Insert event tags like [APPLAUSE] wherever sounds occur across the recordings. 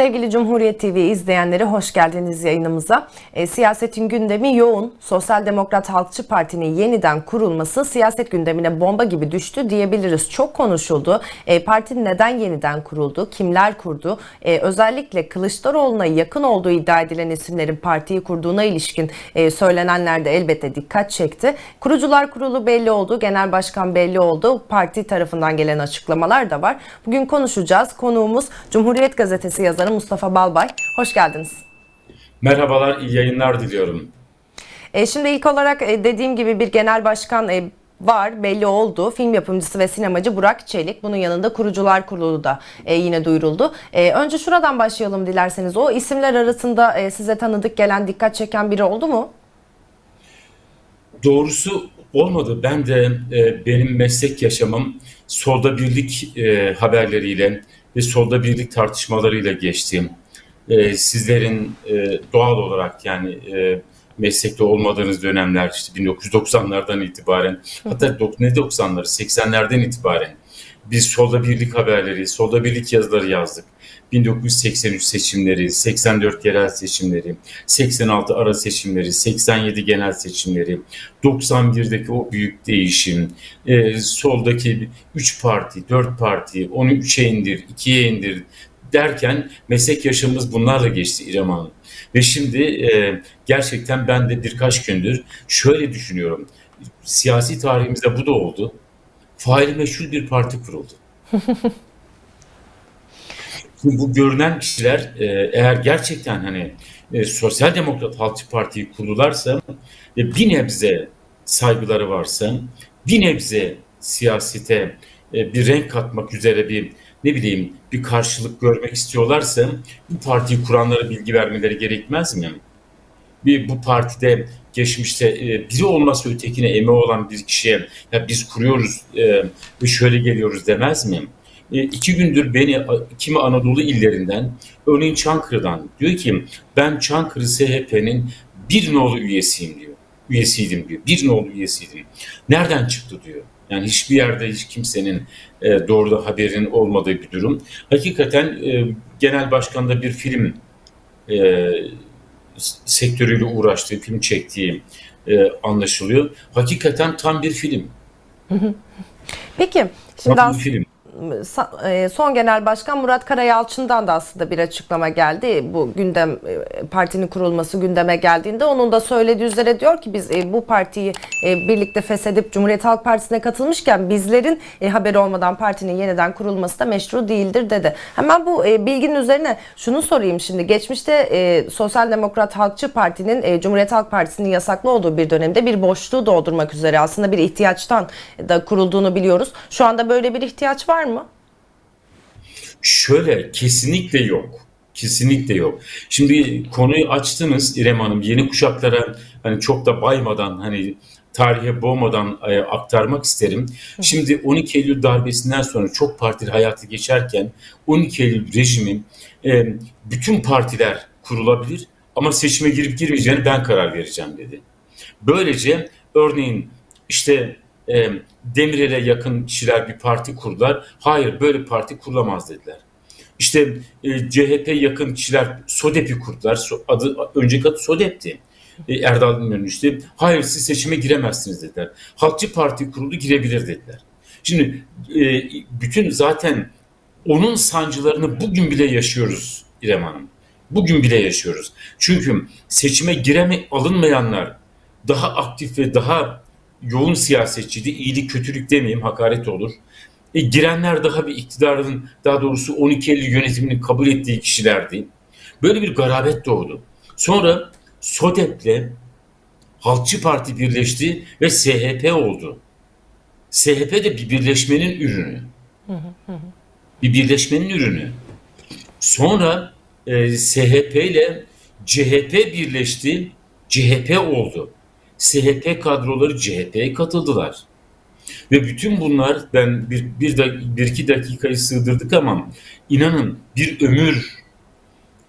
Sevgili Cumhuriyet TV izleyenleri hoş geldiniz yayınımıza. E, siyasetin gündemi yoğun. Sosyal Demokrat Halkçı Parti'nin yeniden kurulması siyaset gündemine bomba gibi düştü diyebiliriz. Çok konuşuldu. E, parti neden yeniden kuruldu? Kimler kurdu? E, özellikle Kılıçdaroğlu'na yakın olduğu iddia edilen isimlerin partiyi kurduğuna ilişkin e, söylenenler de elbette dikkat çekti. Kurucular kurulu belli oldu. Genel başkan belli oldu. Parti tarafından gelen açıklamalar da var. Bugün konuşacağız. Konuğumuz Cumhuriyet Gazetesi yazarı Mustafa Balbay. Hoş geldiniz. Merhabalar, iyi yayınlar diliyorum. E, şimdi ilk olarak e, dediğim gibi bir genel başkan e, var belli oldu. Film yapımcısı ve sinemacı Burak Çelik. Bunun yanında kurucular kurulu da e, yine duyuruldu. E, önce şuradan başlayalım dilerseniz. O isimler arasında e, size tanıdık gelen dikkat çeken biri oldu mu? Doğrusu olmadı. Ben de e, benim meslek yaşamım solda birlik e, haberleriyle ve solda birlik tartışmalarıyla geçti. E, sizlerin e, doğal olarak yani e, meslekte olmadığınız dönemler işte 1990'lardan itibaren hatta ne 90'ları 80'lerden itibaren biz solda birlik haberleri, solda birlik yazıları yazdık. 1983 seçimleri, 84 yerel seçimleri, 86 ara seçimleri, 87 genel seçimleri, 91'deki o büyük değişim, e, soldaki 3 parti, 4 parti, onu 3'e indir, 2'ye indir derken meslek yaşamımız bunlarla geçti İrem Hanım. Ve şimdi e, gerçekten ben de birkaç gündür şöyle düşünüyorum. Siyasi tarihimizde bu da oldu. Faili meşhur bir parti kuruldu. [LAUGHS] Şimdi bu görünen kişiler e, eğer gerçekten hani e, Sosyal Demokrat Halkçı Parti'yi kurdularsa ve bir nebze saygıları varsa, bir nebze siyasete e, bir renk katmak üzere bir ne bileyim bir karşılık görmek istiyorlarsa bu partiyi kuranlara bilgi vermeleri gerekmez mi? Bir bu partide geçmişte e, biri olmasa ötekine eme olan bir kişiye ya biz kuruyoruz ve şöyle geliyoruz demez mi? E, iki gündür beni kimi Anadolu illerinden, örneğin Çankırı'dan diyor ki ben Çankırı SHP'nin bir nolu üyesiyim diyor. Üyesiydim diyor. Bir nolu üyesiydim. Nereden çıktı diyor. Yani hiçbir yerde hiç kimsenin e, doğruda haberinin olmadığı bir durum. Hakikaten e, genel başkanda bir film e, sektörüyle uğraştığı, film çektiği e, anlaşılıyor. Hakikaten tam bir film. Peki şimdi Tam bir film. E, son genel başkan Murat Karayalçın'dan da aslında bir açıklama geldi. Bu gündem e, partinin kurulması gündeme geldiğinde onun da söylediği üzere diyor ki biz e, bu partiyi birlikte feshedip Cumhuriyet Halk Partisi'ne katılmışken bizlerin haberi olmadan partinin yeniden kurulması da meşru değildir dedi. Hemen bu bilginin üzerine şunu sorayım şimdi. Geçmişte Sosyal Demokrat Halkçı Parti'nin Cumhuriyet Halk Partisi'nin yasaklı olduğu bir dönemde bir boşluğu doldurmak üzere aslında bir ihtiyaçtan da kurulduğunu biliyoruz. Şu anda böyle bir ihtiyaç var mı? Şöyle kesinlikle yok. Kesinlikle yok. Şimdi konuyu açtınız İrem Hanım. Yeni kuşaklara hani çok da baymadan hani tarihe boğmadan e, aktarmak isterim. Şimdi 12 Eylül darbesinden sonra çok partili hayatı geçerken 12 Eylül rejimi e, bütün partiler kurulabilir ama seçime girip girmeyeceğini ben karar vereceğim dedi. Böylece örneğin işte e, Demirel'e yakın kişiler bir parti kurdular. Hayır böyle parti kurulamaz dediler. İşte e, CHP yakın kişiler SODEP'i kurdular. So- adı, önceki adı SODEP'ti. E, Erdal İnönü işte. Hayır siz seçime giremezsiniz dediler. Halkçı Parti kuruldu girebilir dediler. Şimdi e, bütün zaten onun sancılarını bugün bile yaşıyoruz İrem Hanım. Bugün bile yaşıyoruz. Çünkü seçime gireme alınmayanlar daha aktif ve daha yoğun siyasetçiydi. İyilik kötülük demeyeyim hakaret olur. E, girenler daha bir iktidarın daha doğrusu 12 Eylül yönetimini kabul ettiği kişilerdi. Böyle bir garabet doğdu. Sonra SODEP'le Halkçı Parti birleşti ve SHP oldu. SHP de bir birleşmenin ürünü. Bir birleşmenin ürünü. Sonra e, SHP ile CHP birleşti. CHP oldu. SHP kadroları CHP'ye katıldılar. Ve bütün bunlar ben bir, bir, bir iki dakikayı sığdırdık ama inanın bir ömür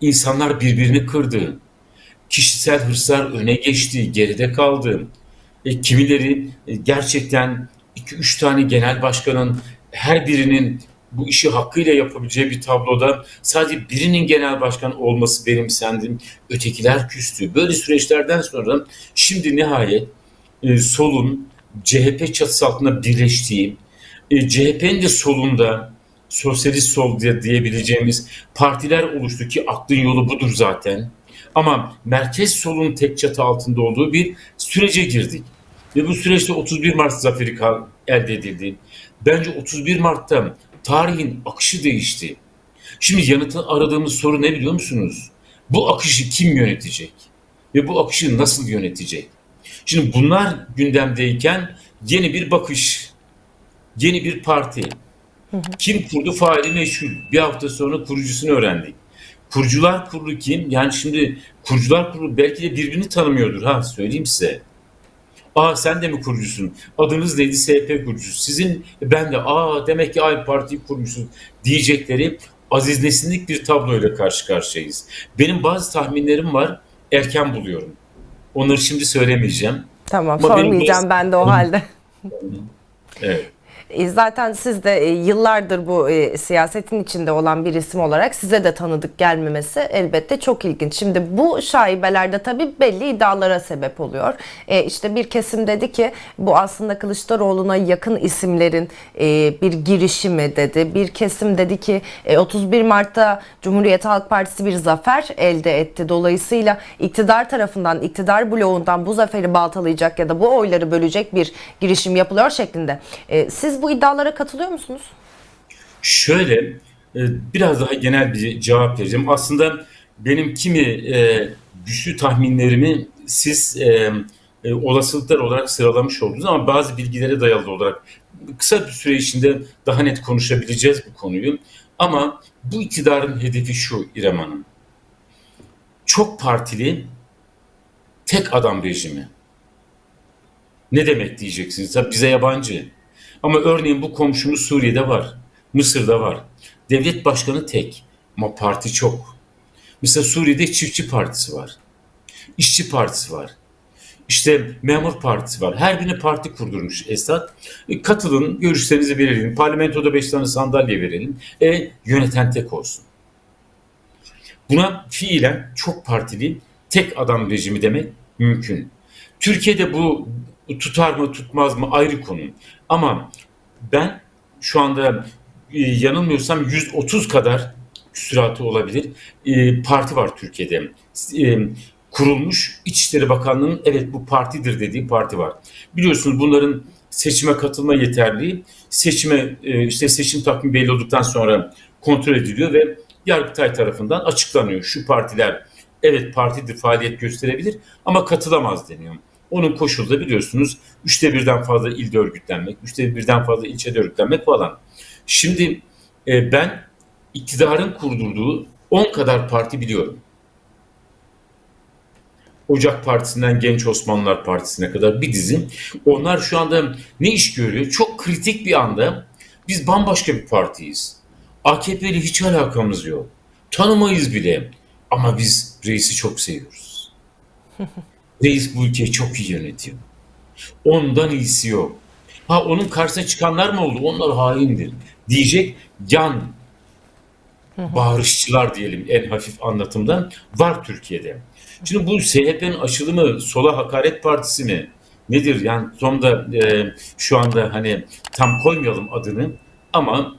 insanlar birbirini kırdı. Kişisel hırslar öne geçti, geride kaldı. E, kimileri e, gerçekten iki üç tane genel başkanın her birinin bu işi hakkıyla yapabileceği bir tabloda sadece birinin genel başkan olması benimsendi. Ötekiler küstü. Böyle süreçlerden sonra şimdi nihayet e, solun CHP çatısı altında birleştiği, e, CHP'nin de solunda sosyalist sol diye diyebileceğimiz partiler oluştu ki aklın yolu budur zaten. Ama merkez solun tek çatı altında olduğu bir sürece girdik. Ve bu süreçte 31 Mart zaferi elde edildi. Bence 31 Mart'ta tarihin akışı değişti. Şimdi yanıtı aradığımız soru ne biliyor musunuz? Bu akışı kim yönetecek? Ve bu akışı nasıl yönetecek? Şimdi bunlar gündemdeyken yeni bir bakış, yeni bir parti. Kim kurdu faili meşhur. Bir hafta sonra kurucusunu öğrendik. Kurucular kurulu kim? Yani şimdi kurucular kurulu belki de birbirini tanımıyordur ha söyleyeyim size. Aa sen de mi kurucusun? Adınız neydi? SP kurucusu. Sizin ben de aa demek ki aynı partiyi kurmuşsunuz diyecekleri Aziz Nesinlik bir tabloyla karşı karşıyayız. Benim bazı tahminlerim var. Erken buluyorum. Onları şimdi söylemeyeceğim. Tamam Ama benim sormayacağım biraz- ben de o halde. [LAUGHS] Evet. E, Zaten siz de e, yıllardır bu e, siyasetin içinde olan bir isim olarak size de tanıdık gelmemesi elbette çok ilginç. Şimdi bu şaibelerde tabii belli iddialara sebep oluyor. E, işte bir kesim dedi ki bu aslında Kılıçdaroğlu'na yakın isimlerin bir girişimi dedi. Bir kesim dedi ki e, 31 Mart'ta Cumhuriyet Halk Partisi bir zafer elde etti. Dolayısıyla iktidar tarafından, iktidar bloğundan bu zaferi baltalayacak ya da bu oyları bölecek bir girişim yapılıyor şeklinde. Siz bu iddialara katılıyor musunuz? Şöyle e, biraz daha genel bir cevap vereceğim. Aslında benim kimi e, güçlü tahminlerimi siz e, olasılıklar olarak sıralamış oldunuz ama bazı bilgilere dayalı olarak kısa bir süre içinde daha net konuşabileceğiz bu konuyu. Ama bu iktidarın hedefi şu İrem Hanım. Çok partili tek adam rejimi. Ne demek diyeceksiniz? Tabii bize yabancı. Ama örneğin bu komşumuz Suriye'de var. Mısır'da var. Devlet başkanı tek ama parti çok. Mesela Suriye'de çiftçi partisi var. İşçi partisi var. İşte memur partisi var. Her birine parti kurdurmuş Esad. E, katılın, görüşlerinizi belirleyin. Parlamentoda beş tane sandalye verelim. E, yöneten tek olsun. Buna fiilen çok partili tek adam rejimi demek mümkün. Türkiye'de bu tutar mı tutmaz mı ayrı konu. Ama ben şu anda e, yanılmıyorsam 130 kadar küsuratı olabilir e, parti var Türkiye'de. E, kurulmuş İçişleri Bakanlığı'nın evet bu partidir dediği parti var. Biliyorsunuz bunların seçime katılma yeterliği seçime e, işte seçim takvimi belli olduktan sonra kontrol ediliyor ve Yargıtay tarafından açıklanıyor. Şu partiler evet partidir faaliyet gösterebilir ama katılamaz deniyor. Onun koşulu da biliyorsunuz üçte birden fazla ilde örgütlenmek, üçte birden fazla ilçede örgütlenmek falan. Şimdi e, ben iktidarın kurdurduğu 10 kadar parti biliyorum. Ocak Partisi'nden Genç Osmanlılar Partisi'ne kadar bir dizim. Onlar şu anda ne iş görüyor? Çok kritik bir anda biz bambaşka bir partiyiz. AKP ile hiç alakamız yok. Tanımayız bile. Ama biz reisi çok seviyoruz. [LAUGHS] Reis bu ülkeyi çok iyi yönetiyor. Ondan iyisi yok. Ha onun karşısına çıkanlar mı oldu? Onlar haindir. Diyecek yan bağırışçılar diyelim en hafif anlatımdan var Türkiye'de. Şimdi bu CHP'nin açılımı sola hakaret partisi mi? Nedir? Yani sonunda e, şu anda hani tam koymayalım adını ama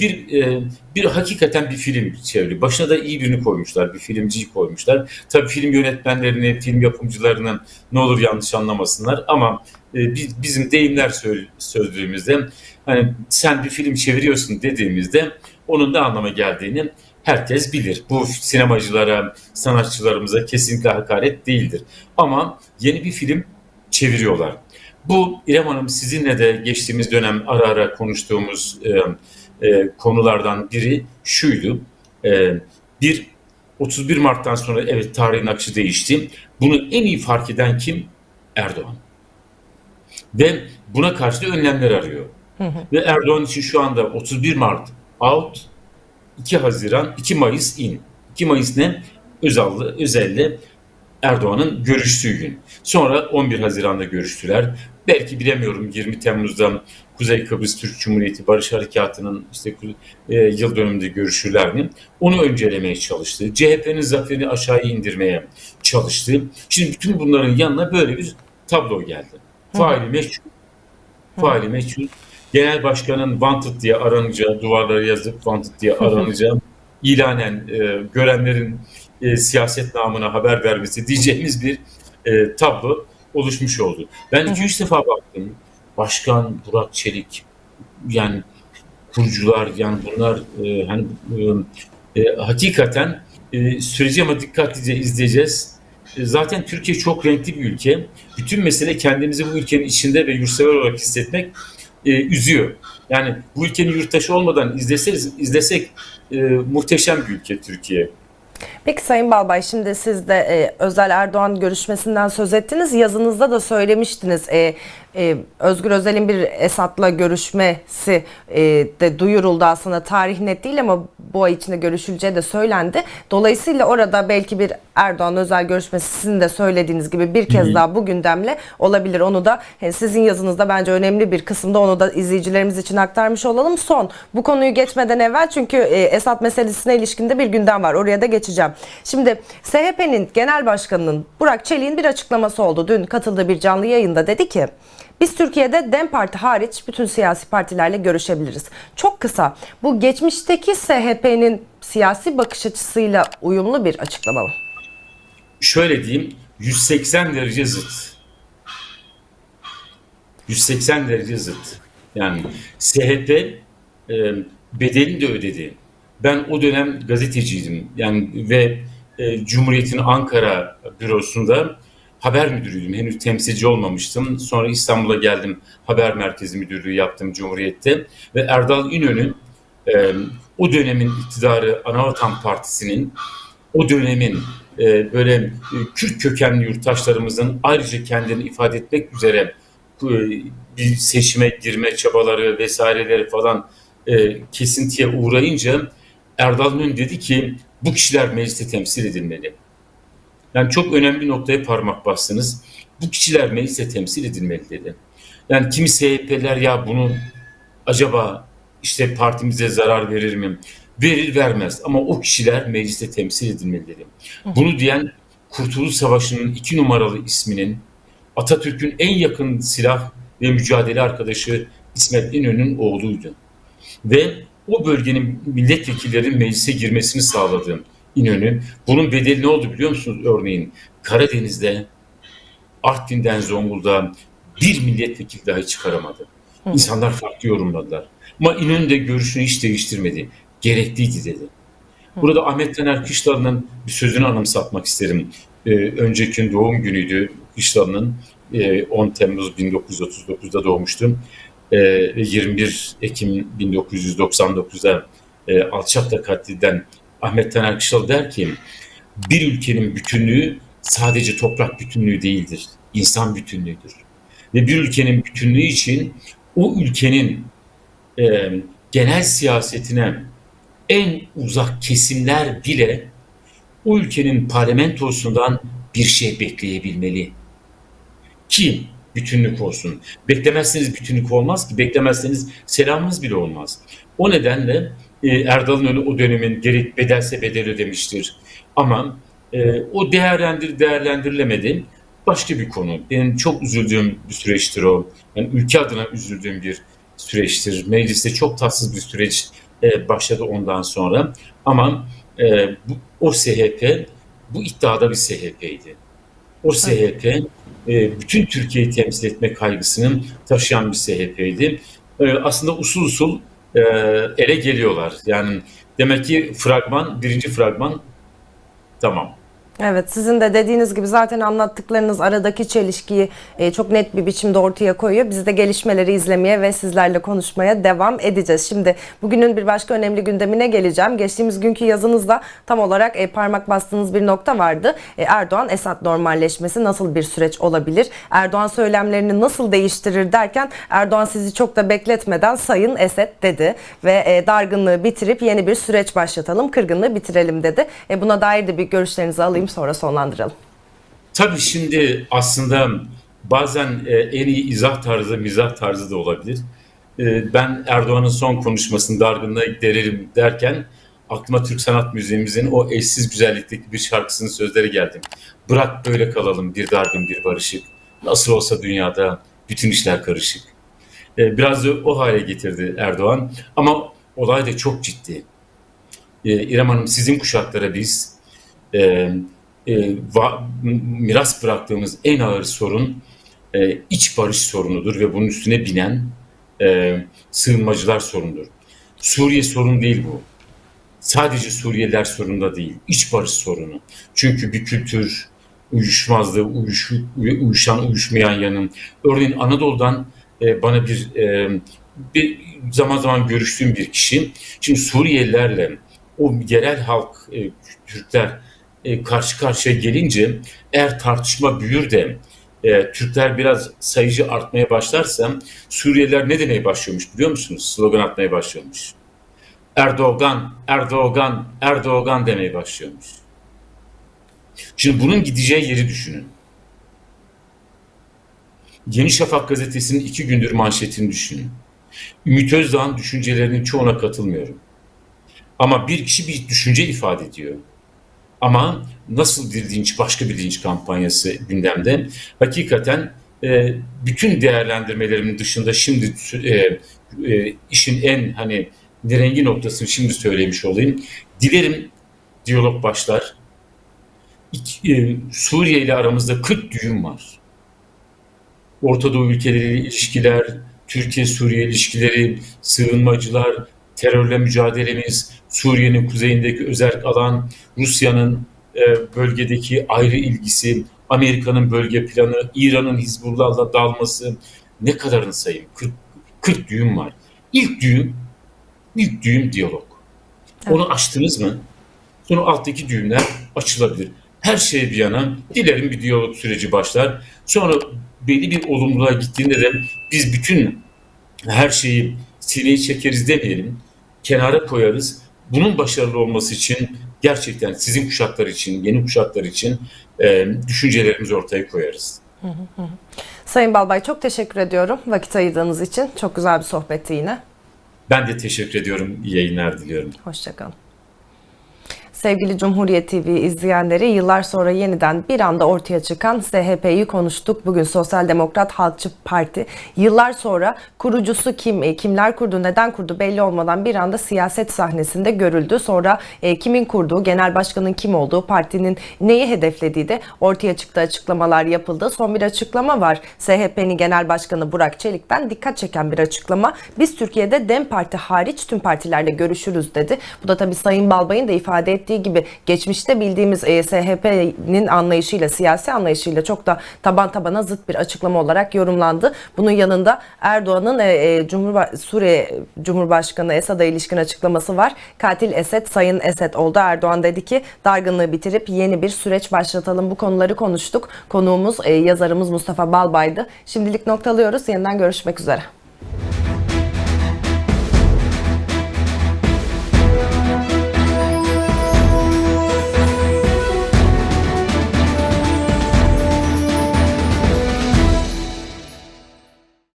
bir e, bir hakikaten bir film çeviri. Başına da iyi birini koymuşlar. Bir filmciyi koymuşlar. Tabii film yönetmenlerini, film yapımcılarını ne olur yanlış anlamasınlar ama e, biz, bizim deyimler söyle- sözlüğümüzde hani sen bir film çeviriyorsun dediğimizde onun ne anlama geldiğini herkes bilir. Bu sinemacılara, sanatçılarımıza kesinlikle hakaret değildir. Ama yeni bir film çeviriyorlar. Bu İrem Hanım sizinle de geçtiğimiz dönem ara ara konuştuğumuz e, e, konulardan biri şuydu. E, bir 31 Mart'tan sonra evet tarihin akışı değişti. Bunu en iyi fark eden kim? Erdoğan. Ve buna karşı da önlemler arıyor. Ve Erdoğan için şu anda 31 Mart out, 2 Haziran, 2 Mayıs in. 2 Mayıs ne? Özallı, özelle Erdoğan'ın görüştüğü gün. Sonra 11 Haziran'da görüştüler. Belki bilemiyorum 20 Temmuz'da Kuzey Kıbrıs Türk Cumhuriyeti Barış Harekatı'nın işte e, yıl dönümünde görüşürler mi? Onu öncelemeye çalıştı. CHP'nin zaferini aşağıya indirmeye çalıştı. Şimdi bütün bunların yanına böyle bir tablo geldi. Faili meçhul. Faili meçhul. Genel başkanın wanted diye aranacağı, duvarlara yazıp wanted diye [LAUGHS] aranacağı, ilanen e, görenlerin e, siyaset namına haber vermesi diyeceğimiz bir e, tablo oluşmuş oldu. Ben iki üç defa baktım. Başkan Burak Çelik, yani kurucular, yani bunlar e, hani e, e, hakikaten e, süreci ama dikkatlice izleyeceğiz. E, zaten Türkiye çok renkli bir ülke. Bütün mesele kendimizi bu ülkenin içinde ve yurtsever olarak hissetmek e, üzüyor. Yani bu ülkenin yurttaşı olmadan izleseniz, izlesek e, muhteşem bir ülke Türkiye. Peki Sayın Balbay şimdi siz de e, Özel Erdoğan görüşmesinden söz ettiniz. Yazınızda da söylemiştiniz. E, e, Özgür Özel'in bir Esad'la görüşmesi e, de duyuruldu aslında. Tarih net değil ama bu ay içinde görüşüleceği de söylendi. Dolayısıyla orada belki bir Erdoğan özel görüşmesi sizin de söylediğiniz gibi bir kez daha bu gündemle olabilir. Onu da sizin yazınızda bence önemli bir kısımda onu da izleyicilerimiz için aktarmış olalım. Son bu konuyu geçmeden evvel çünkü e, Esad meselesine ilişkinde bir gündem var. Oraya da geçeceğim. Şimdi SHP'nin genel başkanının Burak Çelik'in bir açıklaması oldu. Dün katıldığı bir canlı yayında dedi ki biz Türkiye'de DEM Parti hariç bütün siyasi partilerle görüşebiliriz. Çok kısa bu geçmişteki SHP'nin siyasi bakış açısıyla uyumlu bir açıklama mı? Şöyle diyeyim 180 derece zıt. 180 derece zıt. Yani SHP e, bedelini de ödedi. Ben o dönem gazeteciydim. Yani ve e, Cumhuriyet'in Ankara bürosunda haber müdürüydüm. Henüz temsilci olmamıştım. Sonra İstanbul'a geldim. Haber merkezi müdürlüğü yaptım Cumhuriyet'te. Ve Erdal İnönü e, o dönemin iktidarı Anavatan Partisi'nin o dönemin e, böyle e, Kürt kökenli yurttaşlarımızın ayrıca kendini ifade etmek üzere e, bir seçime girme çabaları vesaireleri falan e, kesintiye uğrayınca Erdal İnönü dedi ki bu kişiler mecliste temsil edilmeli. Yani çok önemli bir noktaya parmak bastınız. Bu kişiler mecliste temsil edilmeli dedi. Yani kimi SHP'ler ya bunu acaba işte partimize zarar verir mi? Verir vermez ama o kişiler mecliste temsil edilmeli dedi. Bunu diyen Kurtuluş Savaşı'nın iki numaralı isminin Atatürk'ün en yakın silah ve mücadele arkadaşı İsmet İnönü'nün oğluydu. Ve o bölgenin milletvekillerinin meclise girmesini sağladı İnönü. Bunun bedeli ne oldu biliyor musunuz örneğin? Karadeniz'de Artvin'den Zonguldak'a bir milletvekili dahi çıkaramadı. İnsanlar farklı yorumladılar. Ama İnönü de görüşünü hiç değiştirmedi. Gerekliydi dedi. Burada Ahmet Taner Kışlalı'nın bir sözünü anımsatmak isterim. Ee, önceki doğum günüydü Kışlalı'nın. Ee, 10 Temmuz 1939'da doğmuştum. Ee, 21 Ekim 1999'da e, Alçak'ta katleden Ahmet Taner Kışlalı der ki bir ülkenin bütünlüğü sadece toprak bütünlüğü değildir. insan bütünlüğüdür. Ve bir ülkenin bütünlüğü için o ülkenin e, genel siyasetine en uzak kesimler bile o ülkenin parlamentosundan bir şey bekleyebilmeli. Ki bütünlük olsun. Beklemezseniz bütünlük olmaz ki. Beklemezseniz selamınız bile olmaz. O nedenle e, Erdal'ın o dönemin gerek bedelse bedel ödemiştir. Ama e, o değerlendir değerlendirilemedi. Başka bir konu. Benim çok üzüldüğüm bir süreçtir o. Yani ülke adına üzüldüğüm bir süreçtir. Mecliste çok tatsız bir süreç e, başladı ondan sonra. Ama e, bu, o SHP bu iddiada bir SHP'ydi. O SHP e, bütün Türkiye'yi temsil etme kaygısının taşıyan bir SHP'ydi. E, aslında usul usul e, ele geliyorlar. Yani demek ki fragman, birinci fragman tamam. Evet sizin de dediğiniz gibi zaten anlattıklarınız aradaki çelişkiyi e, çok net bir biçimde ortaya koyuyor. Biz de gelişmeleri izlemeye ve sizlerle konuşmaya devam edeceğiz. Şimdi bugünün bir başka önemli gündemine geleceğim. Geçtiğimiz günkü yazınızda tam olarak e, parmak bastığınız bir nokta vardı. E, Erdoğan Esad normalleşmesi nasıl bir süreç olabilir? Erdoğan söylemlerini nasıl değiştirir derken Erdoğan sizi çok da bekletmeden Sayın Esed dedi ve e, dargınlığı bitirip yeni bir süreç başlatalım, kırgınlığı bitirelim dedi. E, buna dair de bir görüşlerinizi alayım sonra sonlandıralım. Tabii şimdi aslında bazen e, en iyi izah tarzı mizah tarzı da olabilir. E, Ben Erdoğan'ın son konuşmasını dargınlığa dererim derken aklıma Türk Sanat Müziğimizin o eşsiz güzellikteki bir şarkısının sözleri geldi. Bırak böyle kalalım bir dargın bir barışık. Nasıl olsa dünyada bütün işler karışık. E, Biraz da o hale getirdi Erdoğan. Ama olay da çok ciddi. İrem Hanım sizin kuşaklara biz e, va- miras bıraktığımız en ağır sorun e, iç barış sorunudur ve bunun üstüne binen e, sığınmacılar sorunudur. Suriye sorun değil bu. Sadece Suriyeliler sorunu değil, iç barış sorunu. Çünkü bir kültür uyuşmazlığı, uyuş, uyuşan, uyuşmayan yanım. Örneğin Anadolu'dan e, bana bir, e, bir zaman zaman görüştüğüm bir kişi, şimdi Suriyelilerle o yerel halk, e, Türkler e, karşı karşıya gelince eğer tartışma büyür de e, Türkler biraz sayıcı artmaya başlarsa Suriyeliler ne demeye başlıyormuş biliyor musunuz? Slogan atmaya başlıyormuş. Erdoğan, Erdoğan, Erdoğan demeye başlıyormuş. Şimdi bunun gideceği yeri düşünün. Yeni Şafak gazetesinin iki gündür manşetini düşünün. Ümit Özdağ'ın düşüncelerinin çoğuna katılmıyorum. Ama bir kişi bir düşünce ifade ediyor. Ama nasıl bir linç, başka bir linç kampanyası gündemde. Hakikaten e, bütün değerlendirmelerimin dışında şimdi e, e, işin en hani nirengi noktasını şimdi söylemiş olayım. Dilerim diyalog başlar. İki- e, Suriye ile aramızda 40 düğüm var. Orta Doğu ülkeleriyle ilişkiler, Türkiye-Suriye ilişkileri, sığınmacılar, terörle mücadelemiz, Suriye'nin kuzeyindeki özel alan, Rusya'nın e, bölgedeki ayrı ilgisi, Amerika'nın bölge planı, İran'ın Hizbullah'la dalması ne kadarını sayayım? 40, 40 düğüm var. İlk düğüm, ilk düğüm diyalog. Onu açtınız mı? Sonra alttaki düğümler açılabilir. Her şey bir yana dilerim bir diyalog süreci başlar. Sonra belli bir olumluluğa gittiğinde de biz bütün her şeyi sineye çekeriz demeyelim. Kenara koyarız. Bunun başarılı olması için gerçekten sizin kuşaklar için, yeni kuşaklar için e, düşüncelerimizi ortaya koyarız. Sayın Balbay çok teşekkür ediyorum vakit ayırdığınız için. Çok güzel bir sohbetti yine. Ben de teşekkür ediyorum. İyi yayınlar diliyorum. Hoşçakalın. Sevgili Cumhuriyet TV izleyenleri yıllar sonra yeniden bir anda ortaya çıkan SHP'yi konuştuk. Bugün Sosyal Demokrat Halkçı Parti yıllar sonra kurucusu kim, e, kimler kurdu, neden kurdu belli olmadan bir anda siyaset sahnesinde görüldü. Sonra e, kimin kurduğu, genel başkanın kim olduğu, partinin neyi hedeflediği de ortaya çıktı açıklamalar yapıldı. Son bir açıklama var. SHP'nin genel başkanı Burak Çelik'ten dikkat çeken bir açıklama. Biz Türkiye'de DEM Parti hariç tüm partilerle görüşürüz dedi. Bu da tabii Sayın Balbay'ın da ifade ettiği gibi geçmişte bildiğimiz e, SHP'nin anlayışıyla, siyasi anlayışıyla çok da taban tabana zıt bir açıklama olarak yorumlandı. Bunun yanında Erdoğan'ın e, e, Cumhurba- Suriye Cumhurbaşkanı Esad'a ilişkin açıklaması var. Katil Esed, Sayın Esed oldu. Erdoğan dedi ki dargınlığı bitirip yeni bir süreç başlatalım. Bu konuları konuştuk. Konuğumuz e, yazarımız Mustafa Balbay'dı. Şimdilik noktalıyoruz. Yeniden görüşmek üzere.